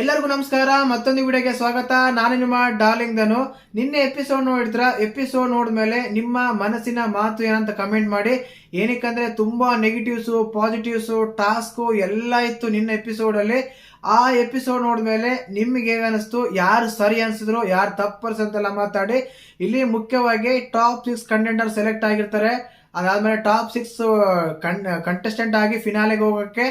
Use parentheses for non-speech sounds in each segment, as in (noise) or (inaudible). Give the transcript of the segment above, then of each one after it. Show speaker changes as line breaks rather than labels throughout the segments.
ಎಲ್ಲರಿಗೂ ನಮಸ್ಕಾರ, ಮತ್ತೊಂದು ವಿಡಿಯೋಗೆ ಸ್ವಾಗತ. ನಾನು ನಿಮ್ಮ ಡಾರ್ಲಿಂಗ್ ದನು ನಿನ್ನೆ ಎಪಿಸೋಡ್ ನೋಡಿದ್ರ? ಎಪಿಸೋಡ್ ನೋಡಿದ ಮೇಲೆ ನಿಮ್ಮ ಮನಸ್ಸಿನ ಮಾತು ಏನಂತ ಕಮೆಂಟ್ ಮಾಡಿ. ಏನಕ್ಕಂದ್ರೆ ತುಂಬಾ ನೆಗೆಟಿವ್ಸು ಪಾಸಿಟಿವ್ಸು ಟಾಸ್ಕು ಎಲ್ಲ ಇತ್ತು ನಿನ್ನ ಎಪಿಸೋಡ್ ಅಲ್ಲಿ. ಆ ಎಪಿಸೋಡ್ ನೋಡಿದ್ಮೇಲೆ ನಿಮ್ಗೆ ಹೇಗೆ ಅನಿಸ್ತು? ಯಾರು ಸರಿ ಅನ್ಸಿದ್ರು, ಯಾರು ತಪ್ಪರ್ಸ್ ಅಂತೆಲ್ಲ ಮಾತಾಡಿ. ಇಲ್ಲಿ ಮುಖ್ಯವಾಗಿ ಟಾಪ್ ಸಿಕ್ಸ್ ಕಂಟೆಂಡರ್ ಸೆಲೆಕ್ಟ್ ಆಗಿರ್ತಾರೆ. ಅದಾದ್ಮೇಲೆ ಟಾಪ್ ಸಿಕ್ಸ್ ಕಂಟೆಸ್ಟೆಂಟ್ ಆಗಿ ಫಿನಾಲೆಗೆ ಹೋಗೋಕ್ಕೆ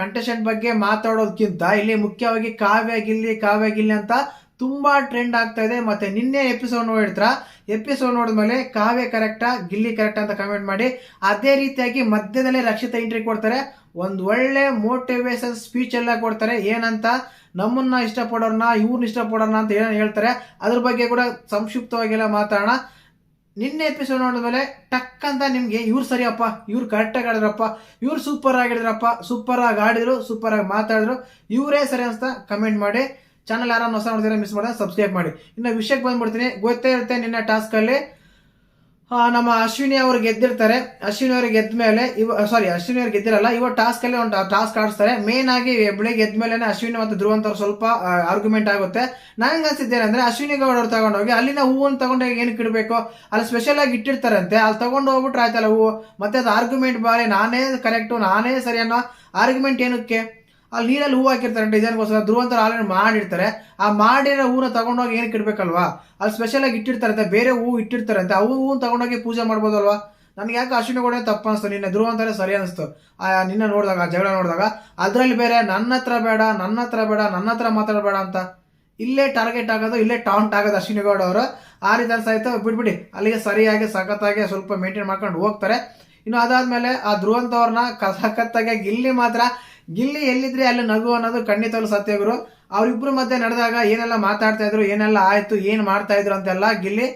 ಕಂಟೆಸ್ಟೆಂಟ್ ಬಗ್ಗೆ ಮಾತಾಡೋದಕ್ಕಿಂತ ಇಲ್ಲಿ ಮುಖ್ಯವಾಗಿ ಕಾವ್ಯ ಗಿಲ್ಲಿ ಕಾವ್ಯ ಗಿಲ್ಲಿ ಅಂತ ತುಂಬಾ ಟ್ರೆಂಡ್ ಆಗ್ತಾ ಇದೆ. ಮತ್ತೆ ನಿನ್ನೆ ಎಪಿಸೋಡ್ ನೋಡಿದ್ರ ಎಪಿಸೋಡ್ ನೋಡಿದ್ಮೇಲೆ ಕಾವ್ಯ ಕರೆಕ್ಟಾ ಗಿಲ್ಲಿ ಕರೆಕ್ಟ್ ಅಂತ ಕಮೆಂಟ್ ಮಾಡಿ ಅದೇ ರೀತಿಯಾಗಿ ಮಧ್ಯದಲ್ಲೇ ರಕ್ಷಿತ ಎಂಟ್ರಿ ಕೊಡ್ತಾರೆ. ಒಂದು ಒಳ್ಳೆ ಮೋಟಿವೇಶನ್ ಸ್ಪೀಚ್ ಎಲ್ಲ ಕೊಡ್ತಾರೆ. ಏನಂತ? ನಮ್ಮನ್ನ ಇಷ್ಟಪಡೋರ್ನ ಇವ್ರನ್ನ ಇಷ್ಟಪಡೋಣ ಅಂತ ಏನೋ ಹೇಳ್ತಾರೆ? ಅದ್ರ ಬಗ್ಗೆ ಕೂಡ ಸಂಕ್ಷಿಪ್ತವಾಗೆಲ್ಲ ಮಾತಾಡೋಣ. ನಿನ್ನೆ ಎಪಿಸೋಡ್ ನೋಡಿದ ಮೇಲೆ ಟಕ್ ಅಂತ ನಿಮ್ಗೆ, ಇವ್ರು ಸರಿಯಪ್ಪ, ಇವ್ರು ಕರೆಕ್ಟಾಗಿ ಆಡಿದ್ರಪ್ಪ, ಇವ್ರು ಸೂಪರ್ ಆಗಿಡಿದ್ರಪ್ಪ ಸೂಪರ್ ಆಗಿ ಆಡಿದ್ರು ಸೂಪರ್ ಆಗಿ ಮಾತಾಡಿದ್ರು, ಇವರೇ ಸರಿ ಅಂತ ಕಮೆಂಟ್ ಮಾಡಿ ಚಾನಲ್ ಯಾರನ್ನ ಹೊಸ ನೋಡಿದ್ರೆ ಮಿಸ್ ಮಾಡಿದ್ರೆ ಸಬ್ಸ್ಕ್ರೈಬ್ ಮಾಡಿ. ಇನ್ನು ವಿಷಯಕ್ಕೆ ಬಂದ್ಬಿಡ್ತೀನಿ. ಗೊತ್ತೇ ಇರುತ್ತೆ ನಿನ್ನೆ ಟಾಸ್ಕಲ್ಲಿ ನಮ್ಮ ಅಶ್ವಿನಿ ಅವರು ಗೆದ್ದಿರ್ತಾರೆ. ಅಶ್ವಿನಿ ಅವರು ಗೆದ್ದ ಮೇಲೆ ಇವ ಸಾರಿ ಅಶ್ವಿನಿ ಅವರು ಗೆದ್ದಿರಲ್ಲ, ಇವ ಟಾಸ್ಕ್ ಅಲ್ಲಿ ಒಂದು ಟಾಸ್ಕ್ ಆಡಿಸ್ತಾರೆ. ಮೇನ್ ಆಗಿ ಬೆಳಿಗ್ಗೆ ಗೆದ್ದ ಮೇಲೆ ಅಶ್ವಿನಿ ಮತ್ತು ಧ್ರುವ ಅವ್ರು ಸ್ವಲ್ಪ ಆರ್ಗ್ಯುಮೆಂಟ್ ಆಗುತ್ತೆ. ನಾನು ಅನ್ಸಿದ್ದೇನೆ ಅಂದ್ರೆ ಅಶ್ವಿನಿ ಗೌಡ ಅವ್ರು ತಗೊಂಡೋಗಿ ಅಲ್ಲಿನ ಹೂವನ್ನು ತಗೊಂಡೋಗಿ ಏನಕ್ಕೆ ಇಡಬೇಕು? ಅಲ್ಲಿ ಸ್ಪೆಷಲ್ ಆಗಿ ಇಟ್ಟಿರ್ತಾರಂತೆ, ಅಲ್ಲಿ ತಗೊಂಡು ಹೋಗ್ಬಿಟ್ರೆ ಆಯ್ತಲ್ಲ ಹೂವು? ಮತ್ತೆ ಅದು ಆರ್ಗ್ಯುಮೆಂಟ್ ಬಾರಿ, ನಾನೇ ಕರೆಕ್ಟು ನಾನೇ ಸರಿ ಅನ್ನೋ ಆರ್ಗ್ಯುಮೆಂಟ್ ಏನಕ್ಕೆ? ಅಲ್ಲಿ ನೀರಲ್ಲಿ ಹೂವು ಹಾಕಿರ್ತಾರೆ, ಡಿಸೈನ್ಗೋಸ್ಕರ ಧ್ರುವಂತರ ಆಲ್ರೆಡಿ ಮಾಡಿರ್ತಾರೆ. ಆ ಮಾಡಿರೋ ಹೂವನ್ನ ತಗೊಂಡೋಗಿ ಏನಕ್ಕೆ ಇಡಬೇಕಲ್ವಾ ಅಲ್ಲಿ ಸ್ಪೆಷಲ್ ಆಗಿ ಅಂತ ಬೇರೆ ಹೂವು ಇಟ್ಟಿರ್ತಾರೆ ಅಂತ ಅವು ಹೂವು ತಗೊಂಡೋಗಿ ಪೂಜೆ ಮಾಡ್ಬೋದಲ್ವಾ? ನನಗೆ ಯಾಕೆ ಅಶ್ವಿನಿ ಕೂಡ ತಪ್ಪು ಅನಿಸ್ತು, ನಿನ್ನ ಧ್ರುವಂತಾರೆ ಸರಿ ಅನಿಸ್ತು. ನಿನ್ನ ನೋಡಿದಾಗ, ಜಗಳ ನೋಡಿದಾಗ, ಅದರಲ್ಲಿ ಬೇರೆ ನನ್ನ ಹತ್ರ ಬೇಡ, ನನ್ನ ಹತ್ರ ಬೇಡ, ನನ್ನ ಹತ್ರ ಮಾತಾಡಬೇಡ ಅಂತ. ಇಲ್ಲೇ ಟಾರ್ಗೆಟ್ ಆಗೋದು, ಇಲ್ಲೇ ಟಾಂಟ್ ಆಗೋದು ಅಶ್ವಿನಿ ಗೌಡ ಅವರು. ಆ ರೀತಿ ಅನ್ಸಾಯ್ತು ಬಿಟ್ಬಿಡಿ, ಅಲ್ಲಿಗೆ ಸರಿಯಾಗಿ, ಸಖತ್ತಾಗಿ ಸ್ವಲ್ಪ ಮೇಂಟೈನ್ ಮಾಡ್ಕೊಂಡು ಹೋಗ್ತಾರೆ. ಇನ್ನು ಅದಾದಮೇಲೆ ಆ ಧ್ರುವಂತವ್ರನ್ನ ಸಖತ್ತಾಗಿ ಇಲ್ಲಿ ಮಾತ್ರ ಗಿಲ್ಲಿ ಎಲ್ಲಿದ್ರೆ ಅಲ್ಲಿ ನಗು ಅನ್ನೋದು ಖಂಡಿತವಾಗ್ಲು ಸತ್ಯ ಗುರು. ಅವ್ರಿಬ್ರು ಮಧ್ಯೆ ನಡೆದಾಗ ಏನೆಲ್ಲ ಮಾತಾಡ್ತಾ ಇದ್ರು, ಏನೆಲ್ಲ ಆಯಿತು, ಏನು ಮಾಡ್ತಾ ಇದ್ರು ಅಂತೆಲ್ಲ ಗಿಲ್ಲಿ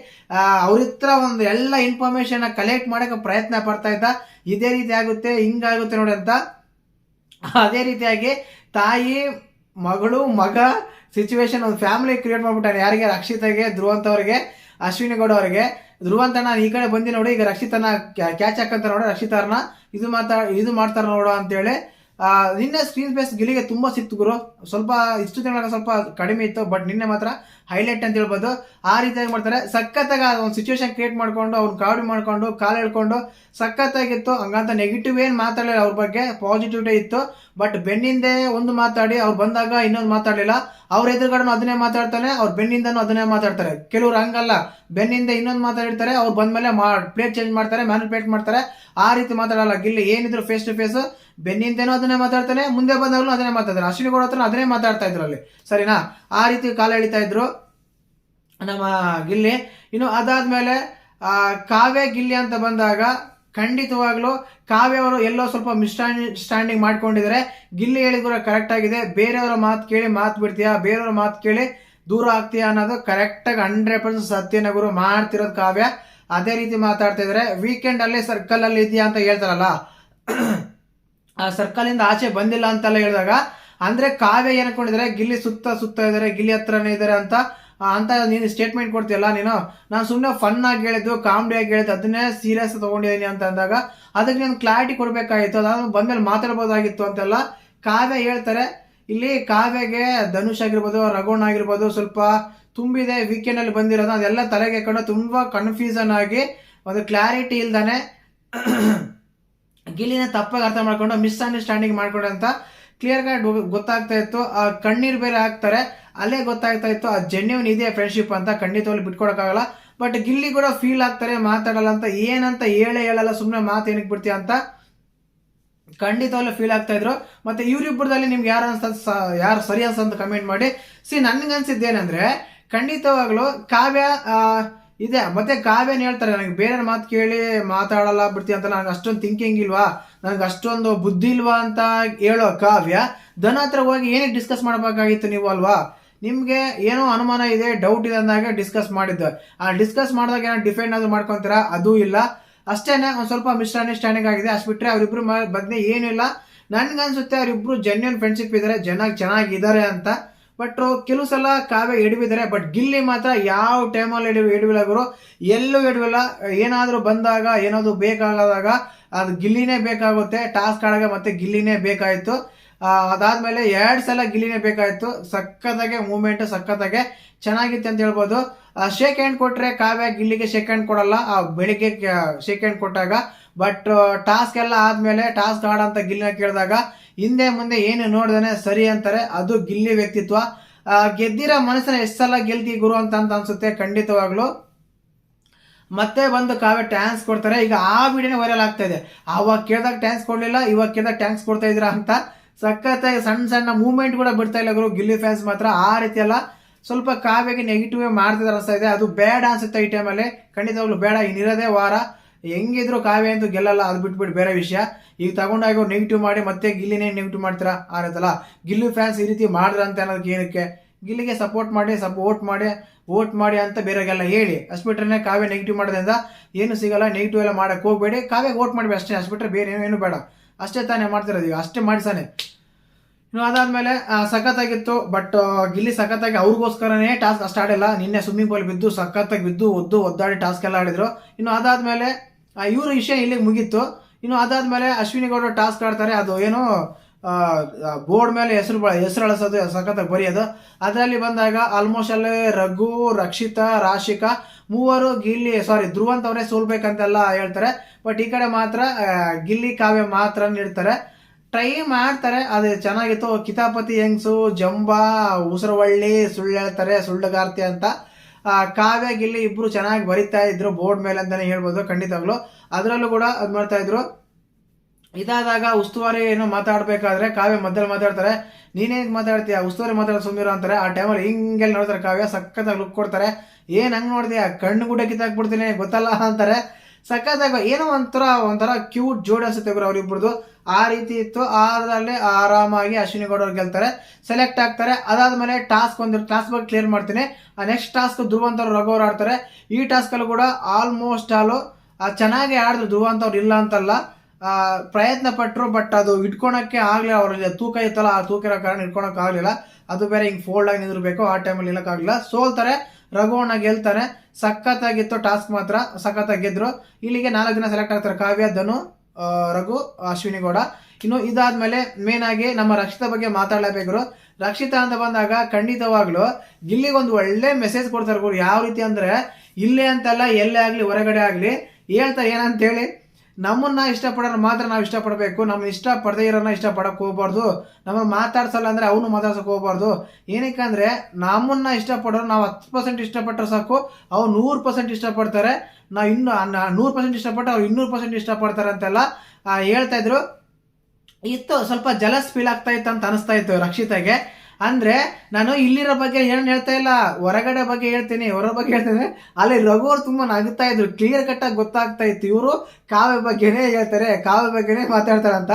ಅವ್ರ ಒಂದು ಎಲ್ಲ ಇನ್ಫಾರ್ಮೇಶನ್ ಕಲೆಕ್ಟ್ ಮಾಡೋಕೆ ಪ್ರಯತ್ನ ಪಡ್ತಾ ಇದ್ದ. ಇದೇ ರೀತಿ ಆಗುತ್ತೆ, ಹಿಂಗಾಗುತ್ತೆ ನೋಡಿ ಅಂತ. ಅದೇ ರೀತಿಯಾಗಿ ತಾಯಿ, ಮಗಳು, ಮಗ ಸಿಚುವೇಶನ್ ಒಂದು ಫ್ಯಾಮಿಲಿ ಕ್ರಿಯೇಟ್ ಮಾಡ್ಬಿಟ್ಟಾನೆ ಯಾರಿಗೆ? ರಕ್ಷಿತಗೆ ಧ್ರುವಂತ ಅವರಿಗೆ ಅಶ್ವಿನಿ ಗೌಡ ಅವರಿಗೆ. ಧ್ರುವಂತ ನಾನು ಈ ಕಡೆ ಬಂದಿ ನೋಡಿ, ಈಗ ರಕ್ಷಿತನ ಕ್ಯಾಚ್ ಹಾಕಂತ ನೋಡಿ ರಕ್ಷಿತಾರನ್ನ ಇದು ಮಾತಾ, ಇದು ಮಾಡ್ತಾರ ನೋಡು ಅಂತೇಳಿ ನಿನ್ನೆ ಸ್ಕ್ರೀನ್ ಸ್ಪೇಸ್ ಗಿಲಿಗೆ ತುಂಬಾ ಸಿಕ್ತು ಗುರು. ಸ್ವಲ್ಪ ಇಷ್ಟು ತಿಂಗಳ ಸ್ವಲ್ಪ ಕಡಿಮೆ ಇತ್ತು ಬಟ್ ನಿನ್ನೆ ಮಾತ್ರ ಹೈಲೈಟ್ ಅಂತ ಹೇಳ್ಬೋದು. ಆ ರೀತಿಯಾಗಿ ಮಾಡ್ತಾರೆ. ಸಖತ್ತಾಗಿ ಒಂದು ಸಿಚುವೇಶನ್ ಕ್ರಿಯೇಟ್ ಮಾಡ್ಕೊಂಡು ಅವ್ರು ಕಾವಡಿ ಮಾಡ್ಕೊಂಡು, ಕಾಲು ಹೇಳ್ಕೊಂಡು ಸಖತ್ತಾಗಿತ್ತು. ಹಂಗಂತ ನೆಗೆಟಿವ್ ಏನು ಮಾತಾಡಲಿಲ್ಲ ಅವ್ರ ಬಗ್ಗೆ. ಪಾಸಿಟಿವಿಟಿ ಇತ್ತು. ಬಟ್ ಬೆನ್ನಿಂದೆ ಒಂದು ಮಾತಾಡಿ, ಅವ್ರು ಬಂದಾಗ ಇನ್ನೊಂದು ಮಾತಾಡಲಿಲ್ಲ. ಅವ್ರ ಎದುರುಗಡೆ ಅದನ್ನೇ ಮಾತಾಡ್ತಾನೆ, ಅವ್ರ ಬೆನ್ನಿಂದನೂ ಅದನ್ನೇ ಮಾತಾಡ್ತಾರೆ. ಕೆಲವ್ರು ಹಂಗಲ್ಲ. ಬೆನ್ನಿಂದ ಇನ್ನೊಂದು ಮಾತಾಡಿರ್ತಾರೆ, ಅವ್ರು ಬಂದ್ಮೇಲೆ ಮಾ ಪ್ಲೇಟ್ ಚೇಂಜ್ ಮಾಡ್ತಾರೆ ಮ್ಯಾನಿಪುಲೇಟ್ ಮಾಡ್ತಾರೆ. ಆ ರೀತಿ ಮಾತಾಡಲ್ಲ. ಗಿಲ್ಲಿ ಏನಿದ್ರು ಫೇಸ್ ಟು ಫೇಸ್ ಬೆನ್ನಿಂದೇನೋ ಅದನ್ನೇ ಮಾತಾಡ್ತಾನೆ, ಮುಂದೆ ಬಂದಾಗಲೂ ಅದನ್ನೇ ಮಾತಾಡ್ತಾರೆ ಅಶ್ವಿನಿ ಗೌಡ ಹತ್ರ ಅದನ್ನೇ ಮಾತಾಡ್ತಾ ಇದ್ರು ಅಲ್ಲಿ. ಸರಿನಾ? ಆ ರೀತಿ ಕಾಲ ಎಳಿತಾ ಇದ್ರು ನಮ್ಮ ಗಿಲ್ಲಿ. ಇನ್ನು ಅದಾದ್ಮೇಲೆ ಕಾವ್ಯ ಗಿಲ್ಲಿ ಅಂತ ಬಂದಾಗ ಖಂಡಿತವಾಗ್ಲೂ ಕಾವ್ಯ ಅವರು ಎಲ್ಲೋ ಸ್ವಲ್ಪ ಮಿಸ್ಸ್ಟ್ಯಾಂಡಿಂಗ್ ಮಾಡ್ಕೊಂಡಿದ್ದಾರೆ. ಗಿಲ್ಲಿ ಹೇಳಿದ್ರು ಕರೆಕ್ಟ್ ಆಗಿದೆ. ಬೇರೆಯವರ ಮಾತು ಕೇಳಿ ಮಾತು ಬಿಡ್ತೀಯಾ? ಬೇರೆಯವ್ರ ಮಾತು ಕೇಳಿ ದೂರ ಆಗ್ತೀಯ ಅನ್ನೋದು ಕರೆಕ್ಟಾಗಿ ಹಂಡ್ರೆಡ್ ಪರ್ಸೆಂಟ್ ಸತ್ಯನ ಗುರು. ಮಾಡ್ತಿರೋದು ಕಾವ್ಯ. ಅದೇ ರೀತಿ ಮಾತಾಡ್ತಾ ಇದ್ರೆ ವೀಕೆಂಡ್ ಅಲ್ಲಿ ಸರ್ಕಲ್ ಅಲ್ಲಿ ಇದೆಯಾ ಅಂತ ಹೇಳ್ತಾರಲ್ಲ? ಆ ಸರ್ಕಲ್ ಇಂದ ಆಚೆ ಬಂದಿಲ್ಲ ಅಂತೆಲ್ಲ ಹೇಳಿದಾಗ ಅಂದ್ರೆ ಕಾವ್ಯ ಏನ್ ಅನ್ಕೊಂಡಿದ್ದಾರೆ ಗಿಲ್ಲಿ ಸುತ್ತ ಸುತ್ತ ಇದಾರೆ, ಗಿಲ್ಲಿ ಹತ್ರನೇ ಇದಾರೆ ಅಂತ. ಅಂತ ನೀನು ಸ್ಟೇಟ್ಮೆಂಟ್ ಕೊಡ್ತೀಯಲ್ಲ ನೀನು? ನಾನು ಸುಮ್ಮನೆ ಫನ್ ಆಗಿ ಹೇಳಿದ್ದು ಕಾಮಿಡಿ ಆಗಿ ಹೇಳಿದ್ದು, ಅದನ್ನೇ ಸೀರಿಯಸ್ ತಗೊಂಡಿದ್ದೀನಿ ಅಂತ ಅಂದಾಗ ಅದಕ್ಕೆ ನೀನು ಕ್ಲಾರಿಟಿ ಕೊಡಬೇಕಾಗಿತ್ತು. ಅದಾದ್ಮೇಲೆ ಬಂದ್ಮೇಲೆ ಮಾತಾಡ್ಬೋದಾಗಿತ್ತು ಅಂತೆಲ್ಲ. ಕಾವ್ಯ ಹೇಳ್ತಾರೆ, ಇಲ್ಲಿ ಕಾವ್ಯಗೆ ಧನುಷ್ ಆಗಿರ್ಬೋದು ರಘುಣ್ ಆಗಿರ್ಬೋದು, ಸ್ವಲ್ಪ ತುಂಬಿದೆ ವೀಕೆಂಡ್ ಅಲ್ಲಿ ಬಂದಿರೋದು, ಅದೆಲ್ಲ ತಲೆಗೆ ಹಾಕೊಂಡು ತುಂಬಾ ಕನ್ಫ್ಯೂಸನ್ ಆಗಿ ಒಂದು ಕ್ಲಾರಿಟಿ ಇಲ್ದಾನೆ (clears throat) ಗಿಲ್ಲಿನ ತಪ್ಪಾಗಿ ಅರ್ಥ ಮಾಡ್ಕೊಂಡು ಮಿಸ್ಅಂಡರ್ಸ್ಟ್ಯಾಂಡಿಂಗ್ ಮಾಡ್ಕೊಂಡು ಅಂತ ಕ್ಲಿಯರ್ ಕಟ್ ಗೊತ್ತಾಗ್ತಾ ಇತ್ತು. ಆ ಕಣ್ಣೀರು ಬೇರೆ ಹಾಕ್ತಾರೆ. ಅಲ್ಲೇ ಗೊತ್ತಾಗ್ತಾ ಇತ್ತು. ಆ ಜೆನ್ಯೂನ್ ಇದೆ ಫ್ರೆಂಡ್ಶಿಪ್ ಅಂತ ಖಂಡಿತವಾಗ್ಲೂ ಬಿಟ್ಕೊಡಕ್ಕಾಗಲ್ಲ. ಬಟ್ ಗಿಲ್ಲಿ ಕೂಡ ಫೀಲ್ ಆಗ್ತಾರೆ, ಮಾತಾಡಲ್ಲ ಅಂತ. ಏನಂತ ಹೇಳೇ ಹೇಳಲ್ಲ ಸುಮ್ಮನೆ ಮಾತು ಏನಕ್ಕೆ ಬಿಡ್ತೀಯ ಅಂತ. ಖಂಡಿತವಾಗ್ಲೂ ಫೀಲ್ ಆಗ್ತಾ ಇದ್ರು. ಮತ್ತೆ ಇವ್ರಿಬ್ಬರದಲ್ಲಿ ನಿಮ್ಗೆ ಯಾರು ಅನ್ಸ ಯಾರು ಸರಿ ಅನ್ಸಂತ ಕಮೆಂಟ್ ಮಾಡಿ. ಸಿ ನನ್ಗೆ ಅನ್ಸಿದ್ದೇನೆಂದ್ರೆ ಖಂಡಿತವಾಗ್ಲೂ ಕಾವ್ಯ ಇದೆ. ಮತ್ತೆ ಕಾವ್ಯನ ಹೇಳ್ತಾರೆ, ನನಗೆ ಬೇರೆ ಮಾತು ಕೇಳಿ ಮಾತಾಡಲ್ಲ ಬಿಡ್ತೀನಿ ಅಂತ ನನಗೆ ಅಷ್ಟೊಂದು ಥಿಂಕಿಂಗ್ ಇಲ್ವಾ? ನನಗೆ ಅಷ್ಟೊಂದು ಬುದ್ಧಿ ಇಲ್ವಾ ಅಂತ ಹೇಳೋ ಕಾವ್ಯ ಧನ ಹತ್ರ ಹೋಗಿ ಏನಕ್ಕೆ ಡಿಸ್ಕಸ್ ಮಾಡಬೇಕಾಗಿತ್ತು ನೀವು ಅಲ್ವಾ? ನಿಮ್ಗೆ ಏನೋ ಅನುಮಾನ ಇದೆ ಡೌಟ್ ಇದೆ ಅಂದಾಗ ಡಿಸ್ಕಸ್ ಮಾಡಿದ್ದು. ಆ ಡಿಸ್ಕಸ್ ಮಾಡಿದಾಗ ಏನೋ ಡಿಫೆಂಡ್ ಆದ್ರೂ ಮಾಡ್ಕೊಂತೀರಾ? ಅದು ಇಲ್ಲ. ಅಷ್ಟೇನೆ, ಒಂದ್ ಸ್ವಲ್ಪ ಮಿಸ್ಅಂಡರ್ಸ್ಟ್ಯಾಂಡಿಂಗ್ ಆಗಿದೆ. ಅಷ್ಟು ಬಿಟ್ಟರೆ ಅವ್ರಿಬ್ರು ಮ- ಬಗ್ಗೆ ಏನೂ ಇಲ್ಲ. ನನ್ಗನ್ಸುತ್ತೆ ಅವರಿಬ್ಬರು ಜೆನ್ಯೂನ್ ಫ್ರೆಂಡ್ಶಿಪ್ ಇದ್ದಾರೆ ಜನ ಚೆನ್ನಾಗಿದ್ದಾರೆ ಅಂತ. ಬಟ್ ಕೆಲವು ಸಲ ಕಾವ್ಯ ಎಡವಿದ್ದಾರೆ ಬಟ್ ಗಿಲ್ಲಿ ಮಾತ್ರ ಯಾವ ಟೈಮಲ್ಲಿ ಎಡವಿ ಎಡವಿಲ್ಲ ಗುರು. ಎಲ್ಲೂ ಎಡವಿಲ್ಲ. ಏನಾದರೂ ಬಂದಾಗ, ಏನಾದರೂ ಬೇಕಾದಾಗ, ಅದು ಗಿಲ್ಲಿನೇ ಬೇಕಾಗುತ್ತೆ. ಟಾಸ್ಕ್ ಆಡಾಗ ಮತ್ತೆ ಗಿಲ್ಲಿನೇ ಬೇಕಾಯಿತು. ಅದಾದ್ಮೇಲೆ ಎರಡ್ ಸಲ ಗಿಲಿನೇ ಬೇಕಾಯ್ತು. ಸಖತ್ತಾಗೆ ಮೂಮೆಂಟ್ ಸಖತ್ತಾಗೆ ಚೆನ್ನಾಗಿತ್ತು ಅಂತ ಹೇಳ್ಬೋದು. ಶೇಕ್ ಹ್ಯಾಂಡ್ ಕೊಟ್ರೆ ಕಾವ್ಯ ಗಿಲ್ಲಿಗೆ ಶೇಕ್ ಹ್ಯಾಂಡ್ ಕೊಡಲ್ಲ. ಆ, ಬೆಳಿಗ್ಗೆ ಶೇಕ್ ಹ್ಯಾಂಡ್ ಕೊಟ್ಟಾಗ. ಬಟ್ ಟಾಸ್ಕ್ ಎಲ್ಲ ಆದ್ಮೇಲೆ ಟಾಸ್ಕ್ ಆಡಂತ ಗಿಲ್ಲಿನ ಕೇಳಿದಾಗ, ಹಿಂದೆ ಮುಂದೆ ಏನು ನೋಡ್ದೇನೆ ಸರಿ ಅಂತಾರೆ. ಅದು ಗಿಲ್ಲಿ ವ್ಯಕ್ತಿತ್ವ. ಗೆದ್ದಿರೋ ಮನಸ್ಸನ್ನ ಎಷ್ಟು ಸಲ ಗೆಲ್ತಿ ಗುರು ಅಂತ ಅಂತ ಅನ್ಸುತ್ತೆ ಖಂಡಿತವಾಗ್ಲು. ಮತ್ತೆ ಬಂದು ಕಾವ್ಯ ಟ್ಯಾಂಕ್ಸ್ ಕೊಡ್ತಾರೆ. ಈಗ ಆ ವಿಡಿಯೋನೇ ವೈರಲ್ ಆಗ್ತಾ ಇದೆ. ಅವಾಗ ಕೇಳಿದಾಗ ಟ್ಯಾಂಕ್ಸ್ ಕೊಡ್ಲಿಲ್ಲ, ಇವಾಗ ಕೇಳಿದಾಗ ಟ್ಯಾಂಕ್ಸ್ ಕೊಡ್ತಾ ಇದ್ರ ಅಂತ ಸಖತ್ತಾಗಿ ಸಣ್ಣ ಸಣ್ಣ ಮೂವ್ಮೆಂಟ್ ಕೂಡ ಬಿಡ್ತಾ ಇಲ್ಲ ಗುರು. ಗಿಲ್ಲಿ ಫ್ಯಾನ್ಸ್ ಮಾತ್ರ ಆ ರೀತಿ ಎಲ್ಲ ಸ್ವಲ್ಪ ಕಾವ್ಯಗೆ ನೆಗೆಟಿವ್ ಮಾಡ್ತಿದ್ದಾರೆ ಅನಿಸ್ತಾ ಇದೆ. ಅದು ಬೇಡ ಅನ್ಸುತ್ತೆ ಈ ಟೈಮಲ್ಲಿ ಖಂಡಿತವಾಗ್ಲು ಬೇಡ. ಇನ್ನಿರೋದೇ ವಾರ. ಹೆಂಗಿದ್ರು ಕಾವ್ಯ ಅಂತೂ ಗೆಲ್ಲಲ್ಲ. ಅದು ಬಿಟ್ಬಿಟ್ಟು ಬೇರೆ ವಿಷಯ. ಈಗ ತಗೊಂಡಾಗ ನೆಗೆಟಿವ್ ಮಾಡಿ ಮತ್ತೆ ಗಿಲ್ಲಿನೇ ನೆಗೆಟಿವ್ ಮಾಡ್ತೀರಾ? ಆ ರೀತಲ್ಲ ಗಿಲ್ಲಿ ಫ್ಯಾನ್ಸ್ ಈ ರೀತಿ ಮಾಡ್ರ ಅಂತ ಅನ್ನೋದಕ್ಕೆ ಏನಕ್ಕೆ? ಗಿಲ್ಲಿಗೆ ಸಪೋರ್ಟ್ ಮಾಡಿ ಸಪ್ ವೋಟ್ ಮಾಡಿ ವೋಟ್ ಮಾಡಿ ಅಂತ ಬೇರೆಗೆಲ್ಲ ಹೇಳಿ. ಅಷ್ಟು ಕಾವ್ಯ ನೆಗೆಟಿವ್ ಮಾಡೋದ್ರಿಂದ ಏನು ಸಿಗಲ್ಲ. ನೆಗೆಟಿವ್ ಎಲ್ಲ ಮಾಡಕ್ಕೆ ಹೋಗಬೇಡಿ. ಕಾವ್ಯ ವೋಟ್ ಮಾಡಿ ಅಷ್ಟೇ. ಅಷ್ಟು ಬೇರೆ ಏನು ಬೇಡ. ಅಷ್ಟೇ ತಾನೇ ಮಾಡ್ತಿರೋದು ಈಗ, ಅಷ್ಟೇ ಮಾಡಿಸಾನೆ. ಇನ್ನು ಅದಾದ್ಮೇಲೆ ಸಖತ್ತಾಗಿತ್ತು ಬಟ್ ಗಿಲ್ಲಿ ಸಖತ್ತಾಗಿ ಅವ್ರಿಗೋಸ್ಕರನೇ ಟಾಸ್ಕ್ ಅಷ್ಟು ಆಡಿಲ್ಲ ನಿನ್ನೆ ಸ್ವಿಮ್ಮಿಂಗ್ ಪೂಲ್ ಬಿದ್ದು ಸಖತ್ತಾಗಿ ಬಿದ್ದು ಒದ್ದು ಒದ್ದಾಡಿ ಟಾಸ್ಕ್ ಎಲ್ಲ ಆಡಿದ್ರು. ಇನ್ನು ಅದಾದ್ಮೇಲೆ ಇವರು ವಿಷಯ ಇಲ್ಲಿಗೆ ಮುಗೀತು. ಇನ್ನು ಅದಾದ್ಮೇಲೆ ಅಶ್ವಿನಿ ಗೌಡ ಟಾಸ್ಕ್ ಆಡ್ತಾರೆ. ಅದು ಏನು ಬೋರ್ಡ್ ಮೇಲೆ ಹೆಸರು ಹೆಸರು ಅಳಿಸೋದು ಸಖತ್ತಾಗಿ ಬರೆಯೋದು. ಅದರಲ್ಲಿ ಬಂದಾಗ ಆಲ್ಮೋಸ್ಟ್ ಅಲ್ಲಿ ರಘು, ರಕ್ಷಿತಾ, ರಾಶಿಕಾ ಮೂವರು ಗಿಲ್ಲಿ ಸಾರಿ ಧ್ರುವಂತ್ ಅವರೇ ಸೋಲ್ಬೇಕಂತೆಲ್ಲ ಹೇಳ್ತಾರೆ. ಬಟ್ ಈ ಕಡೆ ಮಾತ್ರ ಗಿಲ್ಲಿ ಕಾವ್ಯ ಮಾತ್ರ ನೀಡ್ತಾರೆ. ಟ್ರೈ ಮಾಡ್ತಾರೆ, ಅದು ಚೆನ್ನಾಗಿತ್ತು. ಕಿತಾಪತಿ ಹೆಂಗ್ಸು, ಜಂಬಾ, ಉಸಿರುವಳ್ಳಿ, ಸುಳ್ಳು ಹೇಳ್ತಾರೆ, ಸುಳ್ಳುಗಾರ್ತಿ ಅಂತ. ಕಾವ್ಯ, ಗಿಲ್ಲಿ ಇಬ್ರು ಚೆನ್ನಾಗಿ ಬರಿತಾ ಇದ್ರು ಬೋರ್ಡ್ ಮೇಲೆ ಅಂತಾನೆ ಹೇಳ್ಬೋದು ಖಂಡಿತವಾಗ್ಲು. ಅದರಲ್ಲೂ ಕೂಡ ಅದ್ ಮಾಡ್ತಾ ಇದ್ರು. ಇದಾದಾಗ ಉಸ್ತುವಾರಿ ಏನೋ ಮಾತಾಡ್ಬೇಕಾದ್ರೆ ಕಾವ್ಯ ಮಧ್ಯದಲ್ಲಿ ಮಾತಾಡ್ತಾರೆ. ನೀನೇನು ಮಾತಾಡ್ತೀಯ? ಉಸ್ತುವಾರಿ ಮಾತಾಡೋ ಸುಮ್ಮಿರು ಅಂತಾರೆ. ಆ ಟೈಮಲ್ಲಿ ಹಿಂಗೆಲ್ಲ ನೋಡ್ತಾರೆ ಕಾವ್ಯ, ಸಖತ್ತಾಗಿ ಲುಕ್ ಕೊಡ್ತಾರೆ. ಏನ್ ಹಂಗ್ ನೋಡ್ತೀಯ? ಕಣ್ಣು ಗುಡ್ಡ ಕಿತ್ತಾಕ್ಬಿಡ್ತೀನಿ, ಗೊತ್ತಲ್ಲ ಅಂತಾರೆ. ಸಖತ್ತಾಗ ಏನೋ ಒಂಥರ ಒಂಥರ ಕ್ಯೂಟ್ ಜೋಡಿ ಅನ್ಸುತ್ತೆ ಗುರು ಅವ್ರಿಬ್ರದ್ದು ಆ ರೀತಿ ಇತ್ತು. ಅದರಲ್ಲಿ ಆರಾಮಾಗಿ ಅಶ್ವಿನಿ ಗೌಡ ಅವ್ರು ಗೆಲ್ತಾರೆ. ಸೆಲೆಕ್ಟ್ ಆಗ್ತಾರೆ. ಅದಾದ್ಮೇಲೆ ಟಾಸ್ಕ್ ಒಂದು ಟಾಸ್ಕ್ ಬಗ್ಗೆ ಕ್ಲಿಯರ್ ಮಾಡ್ತೀನಿ. ಆ ನೆಕ್ಸ್ಟ್ ಟಾಸ್ಕ್ ಧ್ರುವಂತ್ ಅವ್ರು, ರಘು ಅವ್ರು ಆಡ್ತಾರೆ. ಈ ಟಾಸ್ಕಲ್ಲೂ ಕೂಡ ಆಲ್ಮೋಸ್ಟ್ ಆಲು ಚೆನ್ನಾಗಿ ಆಡಿದ್ರು ಧ್ರುವಂತವ್ರು ಇಲ್ಲ ಅಂತಲ್ಲ. ಪ್ರಯತ್ನ ಪಟ್ಟರು ಬಟ್ ಅದು ಇಟ್ಕೊಳಕ್ಕೆ ಆಗಲಿಲ್ಲ ಅವ್ರಲ್ಲಿ ತೂಕ ಇತ್ತಲ್ಲ, ಆ ತೂಕ ಇರೋ ಕಾರಣ ಇಟ್ಕೊಳಕ್ಕೆ ಆಗಲಿಲ್ಲ. ಅದು ಬೇರೆ ಹಿಂಗೆ ಫೋಲ್ಡ್ ಆಗಿ ನಿಂದಿರಬೇಕು, ಆ ಟೈಮಲ್ಲಿ ಇಲ್ಲಕ್ಕಾಗಲಿಲ್ಲ ಸೋಲ್ತಾರೆ ರಘುವಣ್ಣ ಗೆಲ್ತಾರೆ. ಸಖತ್ತಾಗಿತ್ತು ಟಾಸ್ಕ್ ಮಾತ್ರ, ಸಖತ್ತಾಗಿ ಗೆದ್ರು. ಇಲ್ಲಿಗೆ ನಾಲ್ಕು ಜನ ಸೆಲೆಕ್ಟ್ ಆಗ್ತಾರೆ, ಕಾವ್ಯ, ಧನು ರಘು, ಅಶ್ವಿನಿ ಗೌಡ. ಇನ್ನು ಇದಾದ್ಮೇಲೆ ಮೇನ್ ಆಗಿ ನಮ್ಮ ರಕ್ಷಿತ ಬಗ್ಗೆ ಮಾತಾಡಲೇಬೇಕು ರಕ್ಷಿತಾ ಅಂತ ಬಂದಾಗ ಖಂಡಿತವಾಗ್ಲೂ ಒಂದು ಒಳ್ಳೆ ಮೆಸೇಜ್ ಕೊಡ್ತಾರೆ ಗುರು. ಯಾವ ರೀತಿ ಅಂದ್ರೆ, ಇಲ್ಲೇ ಅಂತಲ್ಲ, ಎಲ್ಲೇ ಆಗ್ಲಿ, ಹೊರಗಡೆ ಆಗ್ಲಿ, ಹೇಳ್ತಾರೆ ಏನಂತ ಹೇಳಿ ನಮ್ಮನ್ನ ಇಷ್ಟಪಡೋರು ಮಾತ್ರ ನಾವು ಇಷ್ಟಪಡಬೇಕು. ನಮ್ಮ ಇಷ್ಟ ಪಡದೇ ಇರೋನ ಇಷ್ಟಪಡಕ್ ಹೋಗ್ಬಾರ್ದು. ನಮ್ಮನ್ನು ಮಾತಾಡ್ಸಲ್ಲ ಅಂದ್ರೆ ಅವನು ಮಾತಾಡ್ಸೋಕೆ ಹೋಗ್ಬಾರ್ದು. ಏನಕ್ಕೆ ಅಂದ್ರೆ ನಮ್ಮನ್ನ ಇಷ್ಟಪಡೋರು ನಾವು ಹತ್ತು ಪರ್ಸೆಂಟ್ ಇಷ್ಟಪಟ್ಟರೆ ಸಾಕು. ಅವ್ರು ನೂರು ಪರ್ಸೆಂಟ್ ಇಷ್ಟಪಡ್ತಾರೆ. ನಾವು ಇನ್ನು ನೂರು ಪರ್ಸೆಂಟ್ ಇಷ್ಟಪಟ್ಟು ಅವ್ರು ಇನ್ನೂರು ಪರ್ಸೆಂಟ್ ಇಷ್ಟಪಡ್ತಾರೆ ಅಂತೆಲ್ಲ ಹೇಳ್ತಾ ಇದ್ರು. ಇತ್ತು, ಸ್ವಲ್ಪ ಜಲಸ್ ಫೀಲ್ ಆಗ್ತಾ ಇತ್ತು ಅಂತ ಅನಿಸ್ತಾ ಇತ್ತು ರಕ್ಷಿತಾಗೆ. ಅಂದ್ರೆ ನಾನು ಇಲ್ಲಿರೋ ಬಗ್ಗೆ ಏನು ಹೇಳ್ತಾ ಇಲ್ಲ, ಹೊರಗಡೆ ಬಗ್ಗೆ ಹೇಳ್ತೀನಿ, ಹೊರ ಬಗ್ಗೆ ಹೇಳ್ತೀನಿ. ಅಲ್ಲಿ ರಘು ಅವ್ರು ತುಂಬಾ ನಗುತ್ತಾ ಇದ್ರು. ಕ್ಲಿಯರ್ ಕಟ್ ಆಗಿ ಗೊತ್ತಾಗ್ತಾ ಇತ್ತು. ಇವರು ಕಾವ್ಯ ಬಗ್ಗೆನೇ ಹೇಳ್ತಾರೆ, ಕಾವ್ಯ ಬಗ್ಗೆನೇ ಮಾತಾಡ್ತಾರಂತ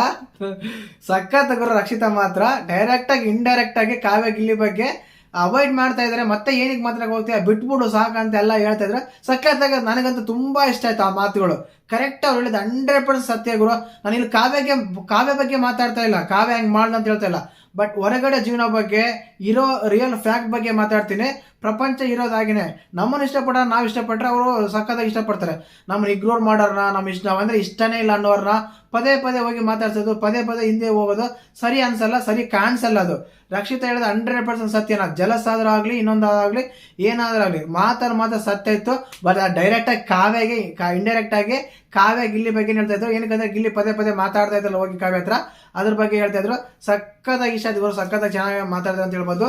ಸಖತ್ ಗುರು ರಕ್ಷಿತಾ ಮಾತ್ರ ಡೈರೆಕ್ಟ್ ಆಗಿ ಇಂಡೈರೆಕ್ಟ್ ಆಗಿ ಕಾವ್ಯ ಗಿಲ್ಲಿ ಬಗ್ಗೆ ಅವಾಯ್ಡ್ ಮಾಡ್ತಾ ಇದಾರೆ. ಮತ್ತೆ ಏನಕ್ಕೆ ಮಾತ್ರ ಹೋಗ್ತೀಯ? ಬಿಟ್ಬಿಡು ಸಾಕಂತ ಎಲ್ಲ ಹೇಳ್ತಾ ಇದ್ರು. ಸಖತ್ತಾಗ ನನಗಂತೂ ತುಂಬಾ ಇಷ್ಟ ಆಯ್ತು ಆ ಮಾತುಗಳು. ಕರೆಕ್ಟ್ ಅವ್ರು ಹೇಳಿದ ಹಂಡ್ರೆಡ್ ಪರ್ಸೆಂಟ್ ಸತ್ಯ ಗುರು. ನಾನು ಇಲ್ಲಿ ಕಾವ್ಯಕ್ಕೆ ಕಾವ್ಯ ಬಗ್ಗೆ ಮಾತಾಡ್ತಾ ಇಲ್ಲ. ಕಾವ್ಯ ಹೆಂಗ್ ಮಾಡ್ದಂತ ಹೇಳ್ತಾ ಇಲ್ಲ. ಬಟ್ ಹೊರಗಡೆ ಜೀವನ ಬಗ್ಗೆ ಇರೋ ರಿಯಲ್ ಫ್ಯಾಕ್ಟ್ ಬಗ್ಗೆ ಮಾತಾಡ್ತೀನಿ. ಪ್ರಪಂಚ ಇರೋದಾಗಿನೇ. ನಮ್ಮನ್ನು ಇಷ್ಟಪಡೋ ನಾವು ಇಷ್ಟಪಟ್ರೆ ಅವರು ಸಕ್ಕತ್ತಾಗಿ ಇಷ್ಟಪಡ್ತಾರೆ. ನಮ್ಮನ್ನು ಇಗ್ನೋರ್ ಮಾಡೋರ್ನ ನಮ್ಮ ಇಷ್ಟ ಅಂದರೆ ಇಷ್ಟನೇ ಇಲ್ಲ ಅನ್ನೋರ್ನ ಪದೇ ಪದೇ ಹೋಗಿ ಮಾತಾಡ್ಸೋದು, ಪದೇ ಪದೇ ಹಿಂದೆ ಹೋಗೋದು, ಸರಿ ಅನ್ಸಲ್ಲ, ಸರಿ ಕಾಣಿಸಲ್ಲ ಅದು. ರಕ್ಷಿತ ಹೇಳಿದ ಹಂಡ್ರೆಡ್ ಪರ್ಸೆಂಟ್ ಸತ್ಯನ ಜಲಸ್ ಆದರೂ ಆಗಲಿ ಇನ್ನೊಂದಾಗಲಿ ಏನಾದರೂ ಆಗಲಿ. ಮಾತಾಡ್ ಮಾತ್ರ ಸತ್ಯ ಇತ್ತು ಬಟ್ ಡೈರೆಕ್ಟಾಗಿ ಕಾವ್ಯಾಗೆ ಕಾವ್ಯಗೆ ಇಂಡೈರೆಕ್ಟ್ ಆಗಿ ಕಾವ್ಯ ಗಿಲ್ಲಿ ಬಗ್ಗೆ ಹೇಳ್ತಾ ಇದ್ರು. ಏನಕ್ಕಂದ್ರೆ ಗಿಲ್ಲಿ ಪದೇ ಪದೇ ಮಾತಾಡ್ತಾ ಇದ್ರಲ್ಲ ಹೋಗಿ ಕಾವ್ಯ ಹತ್ರ. ಅದ್ರ ಬಗ್ಗೆ ಹೇಳ್ತಾ ಇದ್ರು. ಸಖತ್ತಾಗಿ ಇಷ್ಟ ಇದ್ರು ಸಕ್ಕತ್ತಾಗಿ ಚೆನ್ನಾಗಿ ಮಾತಾಡ್ತಾರೆ ಅಂತ ಹೇಳ್ಬೋದು.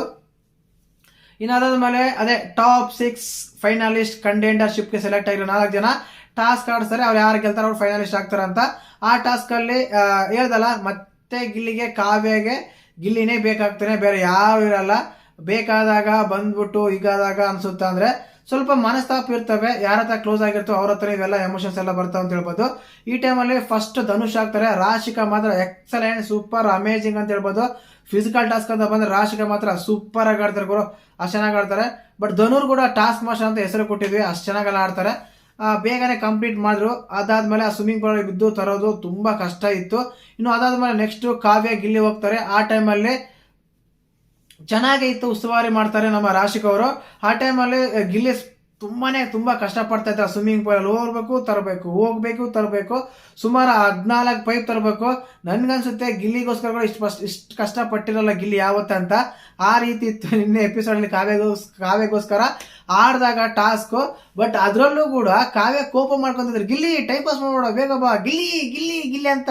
ಇನ್ನು ಅದಾದ್ಮೇಲೆ ಅದೇ ಟಾಪ್ ಸಿಕ್ಸ್ ಫೈನಲಿಸ್ಟ್ ಕಂಟೆಂಡರ್ಶಿಪ್ಗೆ ಸೆಲೆಕ್ಟ್ ಆಗಿರೋ ನಾಲ್ಕು ಜನ ಟಾಸ್ಕ್ ಆಡಿಸ್ತಾರೆ ಅವ್ರು ಯಾರು ಗೆಲ್ತಾರೆ ಅವ್ರು ಫೈನಲಿಸ್ಟ್ ಆಗ್ತಾರೆ ಅಂತ. ಆ ಟಾಸ್ಕ್ ಅಲ್ಲಿ ಆ, ಹೇಳ್ದಲ್ಲ ಮತ್ತೆ ಗಿಲ್ಲಿಗೆ ಕಾವ್ಯಗೆ ಗಿಲ್ಲಿನೇ ಬೇಕಾಗ್ತಾನೆ ಬೇರೆ ಯಾವ ಇರಲ್ಲ. ಬೇಕಾದಾಗ ಬಂದ್ಬಿಟ್ಟು ಈಗಾದಾಗ ಅನ್ಸುತ್ತ ಅಂದ್ರೆ ಸ್ವಲ್ಪ ಮನಸ್ತಾಪ ಇರ್ತವೆ, ಯಾರ ಹತ್ರ ಕ್ಲೋಸ್ ಆಗಿರ್ತೋ ಅವ್ರ ಹತ್ರ ಇವೆಲ್ಲ ಎಮೋಷನ್ಸ್ ಎಲ್ಲ ಬರ್ತಾವ್ ಅಂತ ಹೇಳ್ಬೋದು. ಈ ಟೈಮಲ್ಲಿ ಫಸ್ಟ್ ಧನುಷ್ ಆಗ್ತಾರೆ, ರಾಶಿಕ ಮಾತ್ರ ಎಕ್ಸಲೆಂಟ್ ಸೂಪರ್ ಅಮೇಜಿಂಗ್ ಅಂತ ಹೇಳ್ಬೋದು. ಫಿಸಿಕಲ್ ಟಾಸ್ಕ್ ಅಂತ ಬಂದ್ರೆ ರಾಶಿಕ ಮಾತ್ರ ಸೂಪರ್ ಆಗಿ ಆಡ್ತಾರೆ ಗುರು, ಅಷ್ಟು ಚೆನ್ನಾಗಿ ಆಡ್ತಾರೆ. ಬಟ್ ಧನುರ್ ಕೂಡ ಟಾಸ್ಕ್ ಮಾಸ್ಟರ್ ಅಂತ ಹೆಸರು ಕೊಟ್ಟಿದ್ವಿ, ಅಷ್ಟು ಚೆನ್ನಾಗೆಲ್ಲ ಆಡ್ತಾರೆ. ಬೇಗನೆ ಕಂಪ್ಲೀಟ್ ಮಾಡಿದ್ರು. ಅದಾದ್ಮೇಲೆ ಆ ಸ್ವಿಮ್ಮಿಂಗ್ ಪೂಲ್ ಬಿದ್ದು ತರೋದು ತುಂಬಾ ಕಷ್ಟ ಇತ್ತು. ಇನ್ನು ಅದಾದ್ಮೇಲೆ ನೆಕ್ಸ್ಟ್ ಕಾವ್ಯ ಗಿಲ್ಲಿ ಹೋಗ್ತಾರೆ. ಆ ಟೈಮಲ್ಲಿ ಚೆನ್ನಾಗೇ ಇತ್ತು, ಉಸ್ತುವಾರಿ ಮಾಡ್ತಾರೆ ನಮ್ಮ ರಾಶಿಕ್ ಅವರು. ಆ ಟೈಮಲ್ಲಿ ಗಿಲ್ಲಿ ತುಂಬಾನೇ ತುಂಬಾ ಕಷ್ಟಪಡ್ತಾ ಇದ್ದಾರೆ ಸ್ವಿಮ್ಮಿಂಗ್ ಪೂಲಲ್ಲಿ ಹೋಗ್ಬೇಕು, ತರಬೇಕು ಹೋಗ್ಬೇಕು, ತರಬೇಕು. ಸುಮಾರು ಹದಿನಾಲ್ಕು ಪೈಪ್ ತರಬೇಕು. ನನ್ಗನ್ಸುತ್ತೆ, ಗಿಲ್ಲಿಗೋಸ್ಕರ ಇಷ್ಟು ಇಷ್ಟು ಕಷ್ಟಪಟ್ಟಿರಲ್ಲ ಗಿಲ್ಲಿ ಯಾವತ್ತಂತ. ಆ ರೀತಿ ಇತ್ತು ನಿನ್ನೆ ಎಪಿಸೋಡ್ ಅಲ್ಲಿ ಕಾವ್ಯಗೋಸ್ ಕಾವ್ಯಗೋಸ್ಕರ ಆಡಿದಾಗ ಟಾಸ್ಕ್ ಬಟ್ ಅದರಲ್ಲೂ ಕೂಡ ಕಾವ್ಯ ಕೋಪ ಮಾಡ್ಕೊಂತಿದ್ರು. ಗಿಲ್ಲಿ ಟೈಮ್ ಪಾಸ್ ಮಾಡ್ಬೋಡ, ಬೇಗ ಬಾ, ಗಿಲ್ಲಿ ಗಿಲ್ಲಿ ಗಿಲ್ಲಿ ಅಂತ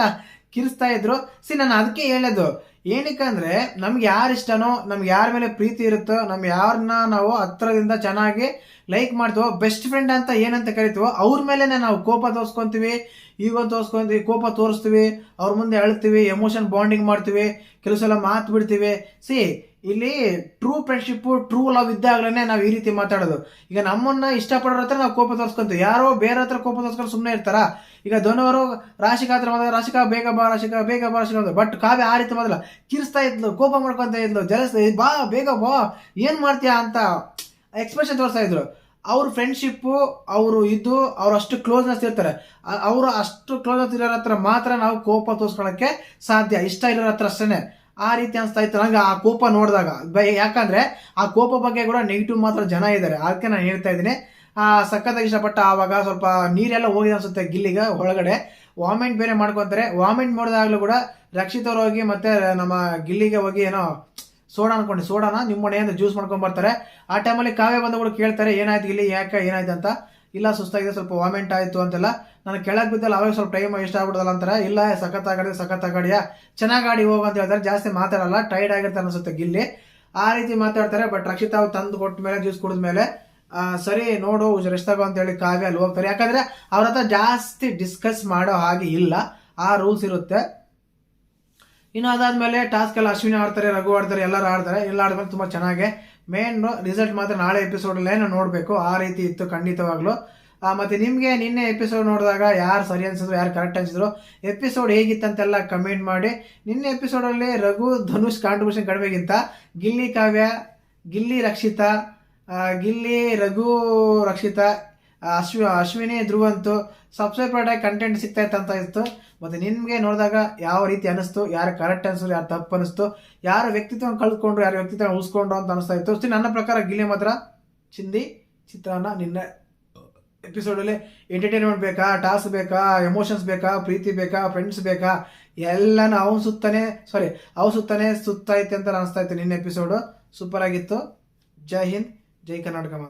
ಕಿರಿಸ್ತಾ ಇದ್ರು. ಸಿ, ನಾನು ಅದಕ್ಕೆ ಹೇಳೋದು. ಏನಕ್ಕಂದ್ರೆ ನಮ್ಗೆ ಯಾರು ಇಷ್ಟನೋ, ನಮ್ಗೆ ಯಾರ ಮೇಲೆ ಪ್ರೀತಿ ಇರುತ್ತೋ, ನಮ್ಗೆ ಯಾರನ್ನ ನಾವು ಹತ್ರದಿಂದ ಚೆನ್ನಾಗಿ ಲೈಕ್ ಮಾಡ್ತೀವೋ ಬೆಸ್ಟ್ ಫ್ರೆಂಡ್ ಅಂತ ಏನಂತ ಕರಿತೀವೋ, ಅವ್ರ ಮೇಲೆ ನಾವು ಕೋಪ ತೋರಿಸ್ಕೊತೀವಿ ಈಗೋ ತೋರಿಸ್ಕೊಂತೀವಿ, ಕೋಪ ತೋರಿಸ್ತೀವಿ, ಅವ್ರ ಮುಂದೆ ಅಳ್ತೀವಿ ಎಮೋಷನ್ ಬಾಂಡಿಂಗ್ ಮಾಡ್ತೀವಿ ಕೆಲವು ಸಲ ಮಾತು ಬಿಡ್ತೀವಿ. ಸಿ ಇಲ್ಲಿ ಟ್ರೂ ಫ್ರೆಂಡ್ಶಿಪ್ ಟ್ರೂ ಲವ್ ಇದ್ದಾಗಲೇ ನಾವು ಈ ರೀತಿ ಮಾತಾಡೋದು. ಈಗ ನಮ್ಮನ್ನ ಇಷ್ಟಪಡೋರ ಹತ್ರ ನಾವು ಕೋಪ ತೋರಿಸ್ಕೊಂತ ಯಾರೋ ಬೇರೆ ಹತ್ರ ಕೋಪ ತೋರಿಸ್ಕೊಂಡು ಸುಮ್ಮನೆ ಇರ್ತಾರ? ಈಗ ದೊನವರು ರಾಶಿಕಾ ಹತ್ರ ಮಾತ್ರ ರಾಶಿಕಾ ಬೇಗ ಬಾ ರಾಶಿಕಾ ಬೇಗ ಬಾ ರಾಶಿಕಾ ಬಟ್ ಕಾವ್ಯ ಆ ರೀತಿ ಮೊದಲ ಕಿರಿಸ್ತಾ ಇದ್ಲು, ಕೋಪ ಮಾಡ್ಕೊಂತ ಇದ್ಲು ಜಲಸ್ ಬಾ, ಬೇಗ ಬಾ, ಏನ್ ಮಾಡ್ತೀಯಾ ಅಂತ ಎಕ್ಸ್ಪ್ರೆಷನ್ ತೋರಿಸ್ತಾ ಇದ್ರು. ಅವ್ರ ಫ್ರೆಂಡ್ಶಿಪ್ಪು ಅವರು ಇದ್ದು ಅವ್ರು ಅಷ್ಟು ಕ್ಲೋಸ್ನೆಸ್ ಇರ್ತಾರೆ. ಅವರು ಅಷ್ಟು ಕ್ಲೋಸ್ನೆಸ್ ಇರೋರ ಹತ್ರ ಮಾತ್ರ ನಾವು ಕೋಪ ತೋರಿಸ್ಕೊಳಕ್ಕೆ ಸಾಧ್ಯ. ಇಷ್ಟ ಇರೋರ ಹತ್ರ ಅಷ್ಟೇ ಆ ರೀತಿ ಅನಿಸ್ತಾ ಇತ್ತು. ನನಗೆ ಆ ಕೋಪ ನೋಡಿದಾಗ ಯಾಕಂದ್ರೆ ಆ ಕೋಪ ಬಗ್ಗೆ ಕೂಡ ನೆಗೆಟಿವ್ ಮಾತ್ರ ಜನ ಇದ್ದಾರೆ. ಅದಕ್ಕೆ ನಾನು ಹೇಳ್ತಾ ಇದ್ದೀನಿ. ಆ, ಸಖತ್ತಾಗಿ ಇಷ್ಟಪಟ್ಟ ಆವಾಗ ಸ್ವಲ್ಪ ನೀರೆಲ್ಲ ಹೋಗಿದೆ ಅನ್ಸುತ್ತೆ ಗಿಲ್ಲಿಗ ಒಳಗಡೆ. ವಾಮಿಂಟ್ ಬೇರೆ ಮಾಡ್ಕೊಂತಾರೆ. ವಾಮಿಂಟ್ ಮಾಡಿದಾಗಲೂ ಕೂಡ ರಕ್ಷಿತವ್ರು ಹೋಗಿ ಮತ್ತೆ ನಮ್ಮ ಗಿಲ್ಲಿಗೆ ಹೋಗಿ ಏನೋ ಸೋಡಾ ಅನ್ಕೊಂಡು. ಸೋಡಾನ ನಿಮ್ಮ ಮನೆಯಿಂದ ಜ್ಯೂಸ್ ಮಾಡ್ಕೊಂಡ್ ಬರ್ತಾರೆ. ಆ ಟೈಮಲ್ಲಿ ಕಾವೇ ಬಂದು ಕೂಡ ಕೇಳ್ತಾರೆ, ಏನಾಯ್ತು ಇಲ್ಲಿ ಯಾಕೆ ಏನಾಯ್ತು ಅಂತ. ಇಲ್ಲ, ಸುಸ್ತಾಗಿದೆ, ಸ್ವಲ್ಪ ವಾಮಿಂಟ್ ಆಯ್ತು ಅಂತೆಲ್ಲ. ನಾನು ಕೆಳಗೆ ಬಿದ್ದಲ್ಲ ಅವಾಗ ಸ್ವಲ್ಪ ಟೈಮ್ ಇಷ್ಟ ಆಗ್ಬಿಡೋದಲ್ಲ ಅಂತಾರೆ. ಇಲ್ಲ, ಸಖತ್ ಆಗಾಡಿ ಸಖತ್ ಆಗಾಡಿಯ ಚೆನ್ನಾಗಿ ಆಡಿ ಹೋಗು ಅಂತ ಹೇಳ್ತಾರೆ. ಜಾಸ್ತಿ ಮಾತಾಡಲ್ಲ ಟೈರ್ಡ್ ಆಗಿರ್ತಾರೆ ಅನ್ಸುತ್ತೆ ಗಿಲ್ಲಿ. ಆ ರೀತಿ ಮಾತಾಡ್ತಾರೆ ಬಟ್ ರಕ್ಷಿತ ಅವ್ರು ತಂದು ಕೊಟ್ಟ ಮೇಲೆ ಜ್ಯೂಸ್ ಕುಡಿದ ಮೇಲೆ ಸರಿ, ನೋಡು ರೆಸ್ಟ್ ಅಂತ ಹೇಳಿ ಕಾವ್ಯ ಅಲ್ಲಿ ಹೋಗ್ತಾರೆ. ಯಾಕಂದ್ರೆ ಅವ್ರ ಹತ್ರ ಜಾಸ್ತಿ ಡಿಸ್ಕಸ್ ಮಾಡೋ ಹಾಗೆ ಇಲ್ಲ. ಆ ರೂಲ್ಸ್ ಇರುತ್ತೆ. ಇನ್ನು ಅದಾದ್ಮೇಲೆ ಟಾಸ್ಕ್ ಎಲ್ಲ ಅಶ್ವಿನಿ ಆಡ್ತಾರೆ, ರಘು ಆಡ್ತಾರೆ, ಎಲ್ಲರೂ ಆಡ್ತಾರೆ. ಎಲ್ಲ ಆಡಿದ್ಮೇಲೆ ತುಂಬಾ ಚೆನ್ನಾಗಿ. ಮೇನ್ ರಿಸಲ್ಟ್ ಮಾತ್ರ ನಾಳೆ ಎಪಿಸೋಡ್ ಅಲ್ಲೇ ನೋಡಬೇಕು. ಆ ರೀತಿ ಇತ್ತು ಖಂಡಿತವಾಗ್ಲು. ಮತ್ತೆ ನಿಮಗೆ ನಿನ್ನೆ ಎಪಿಸೋಡ್ ನೋಡಿದಾಗ ಯಾರು ಸರಿ ಅನ್ಸಿದ್ರು, ಯಾರು ಕರೆಕ್ಟ್ ಅನ್ಸಿದ್ರು ಎಪಿಸೋಡ್ ಹೇಗಿತ್ತಂತೆಲ್ಲ ಕಮೆಂಟ್ ಮಾಡಿ. ನಿನ್ನೆ ಎಪಿಸೋಡಲ್ಲಿ ರಘು, ಧನುಷ್ ಕಾಂಟ್ರಿಬ್ಯೂಷನ್ ಕಡಿಮೆಗಿಂತ ಗಿಲ್ಲಿ ಕಾವ್ಯ, ಗಿಲ್ಲಿ ರಕ್ಷಿತಾ ಗಿಲ್ಲಿ ರಘು ರಕ್ಷಿತಾ, ಅಶ್ವಿ, ಅಶ್ವಿನಿ ಧ್ರುವಂತು ಸಬ್ಸ್ಕ್ರೈಬ್ ಕಂಟೆಂಟ್ ಸಿಗ್ತಾ ಅಂತ ಇತ್ತು. ಮತ್ತು ನಿಮಗೆ ನೋಡಿದಾಗ ಯಾವ ರೀತಿ ಅನಿಸ್ತು, ಯಾರು ಕರೆಕ್ಟ್ ಅನಿಸಿದ್ರು, ಯಾರು ತಪ್ಪು ಅನಿಸ್ತು, ಯಾರು ವ್ಯಕ್ತಿತ್ವ ಕಳ್ಕೊಂಡ್ರು, ಯಾರು ವ್ಯಕ್ತಿತ್ವ ಉಳಿಸ್ಕೊಂಡ್ರು ಅಂತ ಅನಿಸ್ತಾ ಇತ್ತು. ನನ್ನ ಪ್ರಕಾರ ಗಿಲ್ಲಿ ಮಾತ್ರ. ಚಿಂದಿ, ಚಿತ್ರಾನ್ನ ನಿನ್ನೆ. ಎಪಿಸೋಡಲ್ಲಿ ಎಂಟರ್ಟೈನ್ಮೆಂಟ್ ಬೇಕಾ ಟಾಸ್ ಬೇಕಾ ಎಮೋಷನ್ಸ್ ಬೇಕಾ, ಪ್ರೀತಿ ಬೇಕಾ ಫ್ರೆಂಡ್ಸ್ ಬೇಕಾ, ಎಲ್ಲನೂ ಅವನ ಸುತ್ತಾನೆ ಸಾರಿ ಅವ್ ಸುತ್ತಾನೆ ಸುತ್ತೈತೆ ಅಂತ ಅನಿಸ್ತಾ ಇತ್ತು ನಿನ್ನೆ ಎಪಿಸೋಡು ಸೂಪರ್ ಆಗಿತ್ತು. ಜೈ ಹಿಂದ್, ಜೈ ಕರ್ನಾಟಕ ಮಾತು.